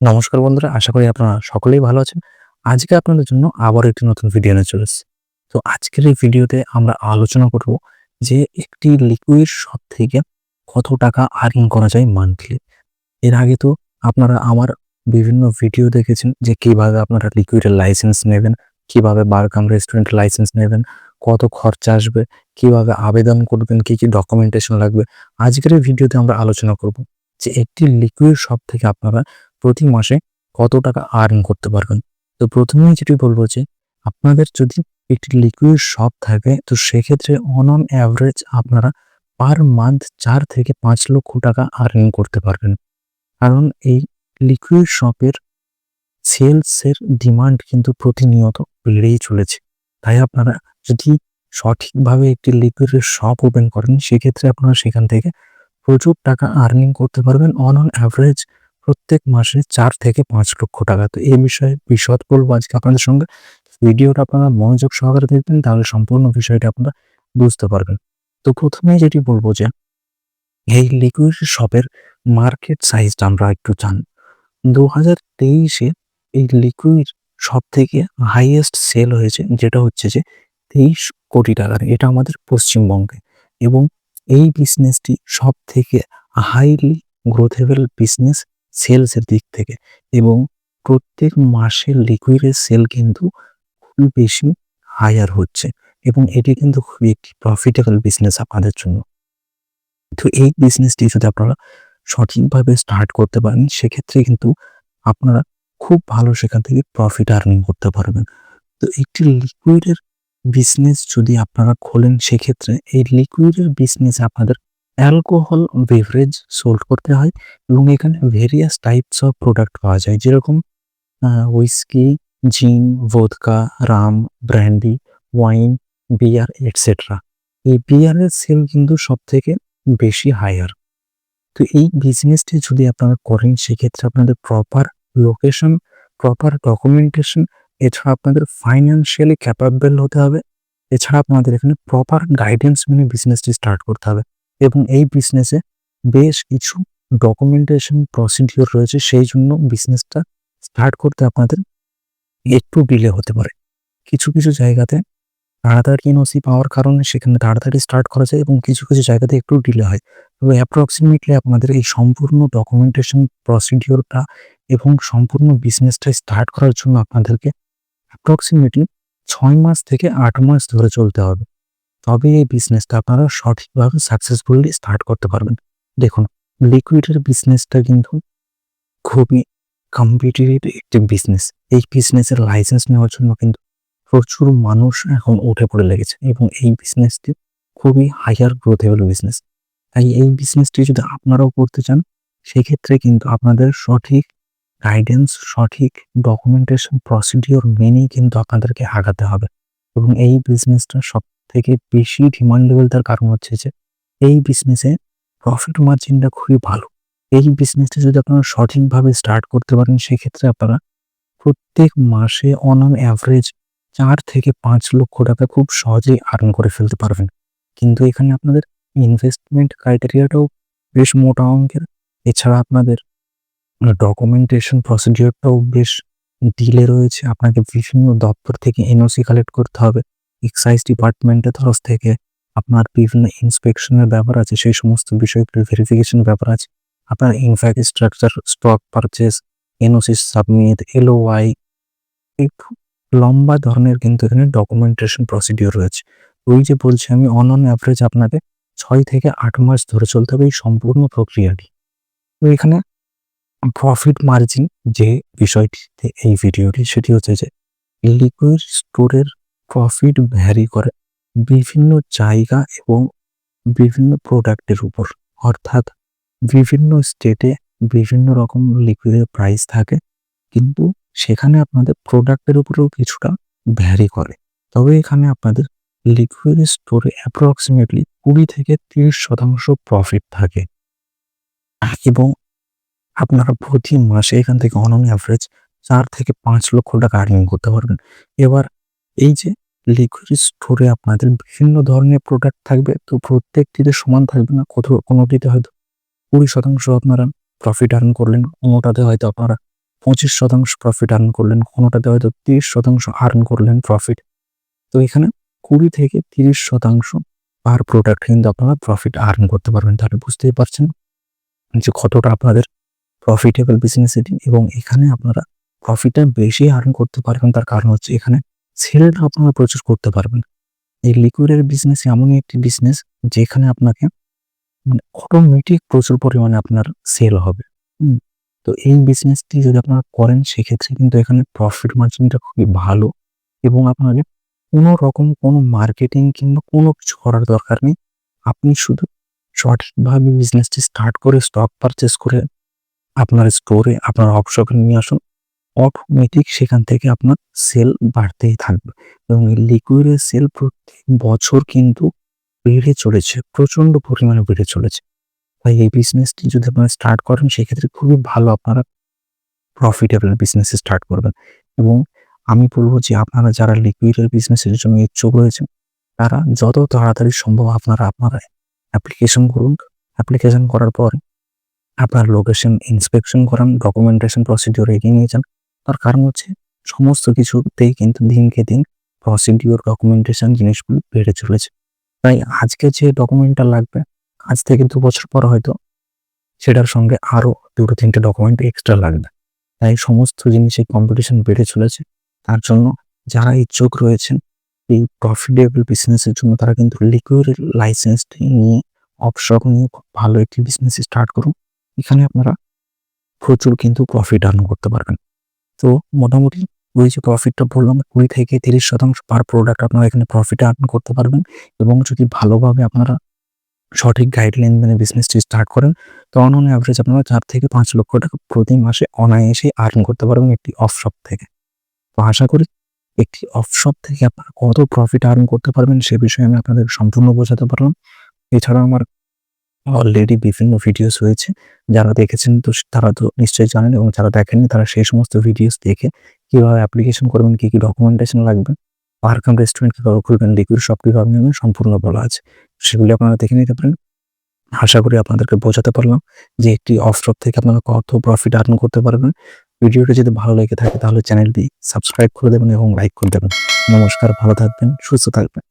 নমস্কার বন্ধুরা, আশা করি আপনারা সকলেই ভালো আছেন। আজকে আপনাদের জন্য আবার একটি নতুন ভিডিও নিয়ে চলে এসেছি। তো আজকের এই ভিডিওতে আমরা আলোচনা করব যে একটি লিকুইড শপ থেকে কত টাকা আর্নিং করা যায় মান্থলি এর আগে তো আপনারা আমার বিভিন্ন ভিডিও দেখেছেন যে কীভাবে আপনারা লিকুইডের লাইসেন্স নেবেন, কীভাবে বারকাম রেস্টুরেন্টের লাইসেন্স নেবেন, কত খরচা আসবে, কীভাবে আবেদন করবেন, কি কি ডকুমেন্টেশন লাগবে। আজকের এই ভিডিওতে আমরা আলোচনা করব যে একটি লিকুইড শপ থেকে আপনারা প্রতি মাসে কত টাকা আর্ন করতে পারবেন? তো প্রথমেই যেটি বলব যে, আপনাদের যদি একটি লিকুইড শপ থাকে, তো সেক্ষেত্রে অন অন অ্যাভারেজ আপনারা পার মান্থ চার থেকে পাঁচ লক্ষ টাকা আর্ন করতে পারবেন। কারণ এই লিকুইড শপের সেলসের ডিমান্ড কিন্তু প্রতিনিয়ত বেড়েই চলেছে। তাই আপনারা যদি সঠিকভাবে একটি লিকুইডের শপ ওপেন করেন, সেক্ষেত্রে আপনারা সেখান থেকে প্রচুর টাকা আর্নিং করতে পারবেন। অন অন অ্যাভারেজ প্রত্যেক মাসে চার থেকে পাঁচ লক্ষ টাকা। তো এই বিষয়ে বিশদ বলব আজকে আপনাদের সঙ্গে। ভিডিওটা আপনারা মনোযোগ সহকারে দেখবেন, তাহলে সম্পূর্ণ বিষয়টা আপনারা বুঝতে পারবেন। তো প্রথমে যেটি বলব যে, এই লিকুইড শপের মার্কেট সাইজটা আমরা একটু জান। দু হাজার তেইশে এই লিকুইড সব থেকে হাইয়েস্ট সেল হয়েছে, যেটা হচ্ছে যে, তেইশ কোটি টাকার এটা আমাদের পশ্চিমবঙ্গে। এবং এই বিজনেসটি সব থেকে হাইলি গ্রোথেবল বিজনেস সেলসের দিক থেকে। এবং প্রত্যেক মাসে লিকুইডের সেল কিন্তু খুবই বেশি হায়ার হচ্ছে এবং এটি কিন্তু খুবই একটি প্রফিটেবল বিজনেস আপনাদের জন্য। তো এই বিজনেসটি যদি আপনারা সঠিকভাবে স্টার্ট করতে পারেন, সেক্ষেত্রে কিন্তু আপনারা খুব ভালো সেখান থেকে প্রফিট আর্নিং করতে পারবেন। তো একটি লিকুইডের বিজনেস যদি আপনারা খোলেন, সেক্ষেত্রে এই লিকুইডের বিজনেস আপনাদের অ্যালকোহল বেভারেজ সোল্ড করতে হয় এবং এখানে ভেরিয়াস টাইপস অফ প্রোডাক্ট পাওয়া যায়। যেরকম whisky gin vodka rum brandy wine beer etcetera এই বিয়ারের সেল কিন্তু সব থেকে বেশি হায়ার তো এই বিজনেসটি যদি আপনারা করেন, সেক্ষেত্রে আপনাদের প্রপার লোকেশন প্রপার ডকুমেন্টেশন এছাড়া আপনাদের ফাইন্যান্সিয়ালি ক্যাপাবেল হতে হবে। এছাড়া আপনাদের এখানে প্রপার গাইডেন্স মেনে বিজনেসটি স্টার্ট করতে হবে। এবং এই বিজনেসে বেশ কিছু ডকুমেন্টেশন প্রসিডিওর রয়েছে, সেই জন্য বিজনেসটা স্টার্ট করতে আপনাদের একটু ডিলে হতে পারে। কিছু কিছু জায়গাতে তাড়াতাড়ি এনওসি পাওয়ার কারণে সেখানে তাড়াতাড়ি স্টার্ট করা যায় এবং কিছু কিছু জায়গাতে একটু ডিলে হয়। তবে অ্যাপ্রক্সিমেটলি আপনাদের এই সম্পূর্ণ ডকুমেন্টেশন প্রসিডিওরটা এবং সম্পূর্ণ বিজনেসটা স্টার্ট করার জন্য আপনাদেরকে অ্যাপ্রক্সিমেটলি ছয় মাস থেকে আট মাস ধরে চলতে হবে। তবে এই বিজনেসটা আপনারা সঠিকভাবে সাকসেসফুলি স্টার্ট করতে পারবেন। দেখুন লিকুইডের বিজনেসটা কিন্তু খুবই কম্পিটিটিভ একটি বিজনেস এই বিজনেসের লাইসেন্স নেওয়ার জন্য কিন্তু প্রচুর মানুষ এখন উঠে পড়ে লেগেছে এবং এই বিজনেসটি খুবই হাইয়ার গ্রোথেবল বিজনেস তাই এই বিজনেসটি যদি আপনারাও করতে চান, সেক্ষেত্রে কিন্তু আপনাদের সঠিক গাইডেন্স সঠিক ডকুমেন্টেশন প্রসিডিওর মেনেই কিন্তু আপনাদেরকে আগাতে হবে এবং এই বিজনেসটা সব থেকে বেশি ডিমান্ডেবল তার কারণ হচ্ছে যে, এই বিজনেসে প্রফিট মার্জিনটা খুবই ভালো। এই বিজনেসটা যদি আপনারা সঠিকভাবে স্টার্ট করতে পারেন, সেক্ষেত্রে আপনারা প্রত্যেক মাসে অন অন অ্যাভারেজ চার থেকে পাঁচ লক্ষ টাকা খুব সহজেই আর্ন করে ফেলতে পারবেন। কিন্তু এখানে আপনাদের ইনভেস্টমেন্ট ক্রাইটেরিয়াটাও বেশ মোটা অঙ্কের। এছাড়া আপনাদের ডকুমেন্টেশন প্রসিডিওরটাও বেশ ডিলে রয়েছে। আপনাকে বিভিন্ন দপ্তর থেকে এনওসি কালেক্ট করতে হবে। এক্সাইজ ডিপার্টমেন্টের তরফ থেকে আপনার বিভিন্ন ইন্সপেকশনের ব্যাপার আছে, সেই সমস্ত বিষয়গুলোর ভেরিফিকেশন ব্যাপার আছে। আপনার infrastructure stock purchase NOC submit LOI একটু লম্বা ধরনের কিন্তু এখানে ডকুমেন্টেশন প্রসিডিওর রয়েছে। ওই যে বলছি আমি অন অন অ্যাভারেজ আপনাকে ছয় থেকে আট মাস ধরে চলতে হবে এই সম্পূর্ণ প্রক্রিয়াটি। তো এখানে প্রফিট মার্জিন যে বিষয়টিতে এই ভিডিওটি সেটি হচ্ছে যে লিকুইড স্টোরের প্রফিট ভ্যারি করে বিভিন্ন জায়গা এবং বিভিন্ন প্রোডাক্টের উপর। অর্থাৎ বিভিন্ন স্টেটে বিভিন্ন রকম লিকুইডের প্রাইস থাকে, কিন্তু সেখানে আপনাদের প্রোডাক্টের উপরেও কিছুটা ভ্যারি করে। তবে এখানে আপনাদের লিকুইড স্টোরে অ্যাপ্রক্সিমেটলি কুড়ি থেকে তিরিশ শতাংশ প্রফিট থাকে। এবং আপনারা প্রতি মাসে এখান থেকে অন অ্যাভারেজ চার থেকে পাঁচ লক্ষ টাকা আর্নিং করতে পারবেন। এবার এই যে লিকুইড স্টোরে আপনাদের বিভিন্ন ধরনের প্রোডাক্ট থাকবে, তো প্রত্যেকটিতে সমান থাকবে না, কোথাও কোনোটিতে হয়তো কুড়ি শতাংশ আপনারা প্রফিট আর্ন করলেন, কোনোটাতে হয়তো আপনারা পঁচিশ শতাংশ প্রফিট আর্ন করলেন, কোনোটাতে হয়তো তিরিশ শতাংশ আর্ন করলেন প্রফিট তো এখানে কুড়ি থেকে তিরিশ শতাংশ পার প্রোডাক্ট কিন্তু আপনারা প্রফিট আর্ন করতে পারবেন, তাহলে বুঝতেই পারছেন যে কতটা আপনাদের প্রফিটেবল বিজনেস এটি এবং এখানে আপনারা প্রফিটটা বেশি আর্ন করতে পারবেন, তার কারণ হচ্ছে এখানে সেলটা আপনারা প্রচুর করতে পারবেন। এই লিকুইডের বিজনেস এমনই একটি বিজনেস যেখানে আপনাকে মানে অটোমেটিক প্রচুর পরিমাণে আপনার সেল হবে। তো এই বিজনেসটি যদি আপনারা করেন, সেক্ষেত্রে কিন্তু এখানে প্রফিট মার্জিনটা খুবই ভালো এবং আপনাকে কোনো রকম কোনো মার্কেটিং কিংবা কোনো কিছু করার দরকার নেই। আপনি শুধু সঠিকভাবে বিজনেসটি স্টার্ট করে স্টক পারচেস করে আপনার স্টোরে আপনার অপশপে নিয়ে আসুন। অটোমেটিক সেখান থেকে আপনার সেল বাড়তেই থাকবে এবং এই লিকুইডের সেল প্রত্যেক বছর কিন্তু বেড়ে চলেছে, প্রচণ্ড পরিমাণে বেড়ে চলেছে। তাই এই বিজনেসটি যদি আপনারা স্টার্ট করেন, সেক্ষেত্রে খুবই ভালো আপনারা প্রফিটেবল বিজনেস স্টার্ট করবেন। এবং আমি বলব যে আপনারা যারা লিকুইডের বিজনেসের জন্য ইচ্ছুক রয়েছেন, তারা যত তাড়াতাড়ি সম্ভব আপনারা আপনারা অ্যাপ্লিকেশন করুন। অ্যাপ্লিকেশন করার পর আপনার লোকেশন ইন্সপেকশন করান ডকুমেন্টেশন প্রসিডিওর এগিয়ে নিয়ে যান। তার কারণ হচ্ছে সমস্ত কিছুতেই কিন্তু দিনকে দিন প্রসিডিওর ডকুমেন্টেশন জিনিসগুলো বেড়ে চলেছে। তাই আজকে যে ডকুমেন্টটা লাগবে, আজ থেকে দু বছর পর হয়তো সেটার সঙ্গে আরও দুটো তিনটে ডকুমেন্ট এক্সট্রা লাগবে। তাই সমস্ত জিনিসে কম্পিটিশন বেড়ে চলেছে। তার জন্য যারা ইচ্ছুক রয়েছেন, এই প্রফিটেবল বিজনেসের জন্য তারা কিন্তু লিকুইড লাইসেন্সটি নিয়ে অফশপ নিয়ে খুব ভালো একটি বিজনেস স্টার্ট করুন। এখানে আপনারা প্রচুর কিন্তু প্রফিট আর্ন করতে পারবেন। তো মোটামুটি ওই যে প্রফিটটা বললাম কুড়ি থেকে তিরিশ শতাংশ পার প্রোডাক্ট আপনারা এখানে প্রফিট আর্ন করতে পারবেন এবং যদি ভালোভাবে আপনারা সঠিক গাইডলাইন মেনে বিজনেসটি স্টার্ট করেন তো অন অ্যাভারেজ আপনারা চার থেকে পাঁচ লক্ষ টাকা প্রতি মাসে অনায়াসে আর্ন করতে পারবেন একটি অফশপ থেকে। তো আশা করি একটি অফশপ থেকে আপনারা কত প্রফিট আর্ন করতে পারবেন সে বিষয়ে আমি আপনাদের সম্পূর্ণ বোঝাতে পারলাম। এছাড়া আমার অলরেডি বিভিন্ন ভিডিওস হয়েছে যারা দেখেছেন তো তারা তো নিশ্চয়ই জানেন এবং যারা দেখেননি তারা সেই সমস্ত ভিডিওস দেখে কীভাবে অ্যাপ্লিকেশন করবেন, কী কী ডকুমেন্টেশন লাগবে পার্কাম রেস্টুরেন্ট কীভাবে খুলবেন লিকুইড সব কীভাবে নেবেন সম্পূর্ণ বলা আছে। সেগুলি আপনারা দেখে নিতে পারেন। আশা করি আপনাদেরকে বোঝাতে পারলাম যে একটি অফ শপ থেকে আপনারা কত প্রফিট আর্ন করতে পারবেন। ভিডিওটা যদি ভালো লেগে থাকে তাহলে চ্যানেলটি সাবস্ক্রাইব করে দেবেন এবং লাইক করে দেবেন। নমস্কার, ভালো থাকবেন, সুস্থ থাকবেন।